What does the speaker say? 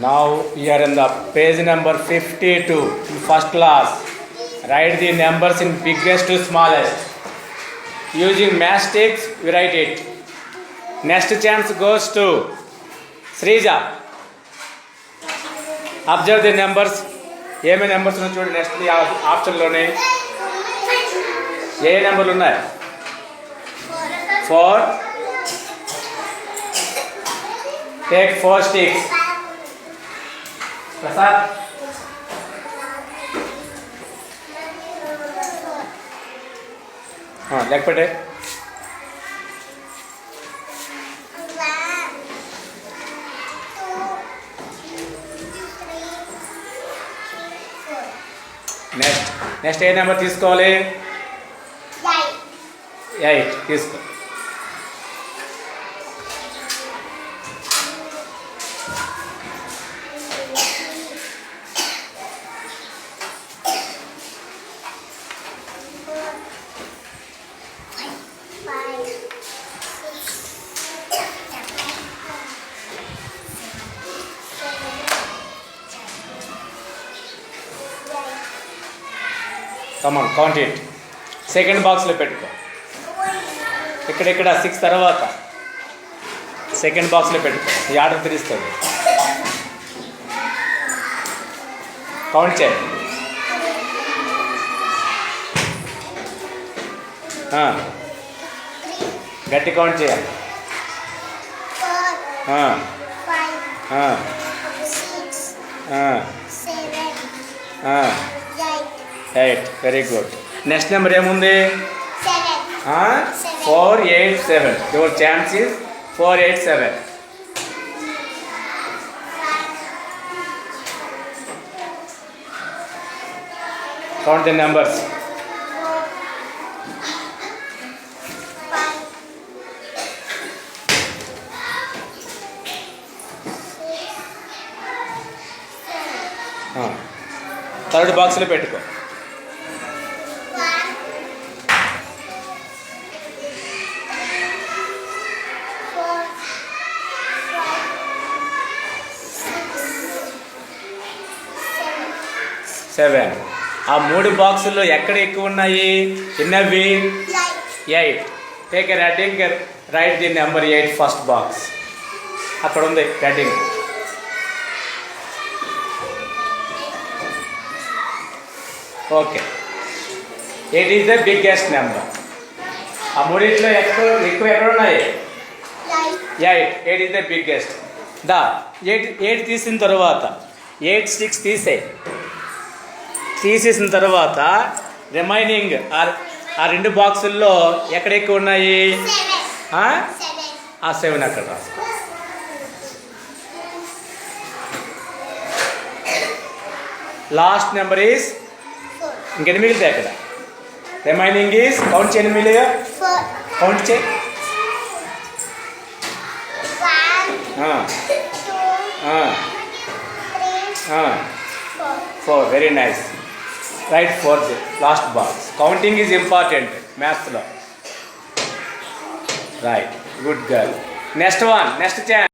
Now you are in the page number 52 in first class. Write the numbers in biggest to smallest. Using matchsticks, we write it. Next chance goes to Srija. Observe the numbers ఏమేమి numbers ఉన్నాయి చూడండి next ఆప్షన్లోనే ఏ నెంబర్లు ఉన్నాయి four take four sticks Prasad లేకపోతే next next ఏ number తీసుకోవాలి eight తీసుకో come on count it second బాక్స్లో పెట్టుకో. ఇక్కడ ఇక్కడ సిక్స్ తర్వాత సెకండ్ బాక్స్లో పెట్టుకో. ఈ ఆర్డర్ తిరిస్తుంది. కౌంట్ చేయి. ఆ, గట్టి కౌంట్ చేయాలి. ఆ. Eight very good next number ఏముంది? Four eight seven your chance is four eight seven count the numbers third బాక్స్లో పెట్టుకో. సెవెన్ ఆ మూడు బాక్సుల్లో ఎక్కడ ఎక్కువ ఉన్నాయి? ఎన్నవి? Eight take a reading right the number eight first box అక్కడ ఉంది reading okay eight is the biggest number ఆ మూడింట్లో ఎక్కువ ఎక్కువ ఎక్కడ ఉన్నాయి? Eight eight is the biggest the eight eight తీసిన తర్వాత ఎయిట్ సిక్స్ తీసే తీసేసిన తర్వాత రిమైనింగ్ ఆ రెండు బాక్సుల్లో ఎక్కడ ఎక్కువ ఉన్నాయి? ఆ? సెవెన్ అక్కడ రాసుకో. లాస్ట్ నెంబర్ ఈస్ ఇంకెన్ని మిగిలితే అక్కడ? రిమైనింగ్ ఈస్ కౌంట్ చేయని మిగిలిగా కౌంట్ చేయి. Four. Very nice. Right four last box counting is important మ్యాథ్స్లో right good girl next one next chance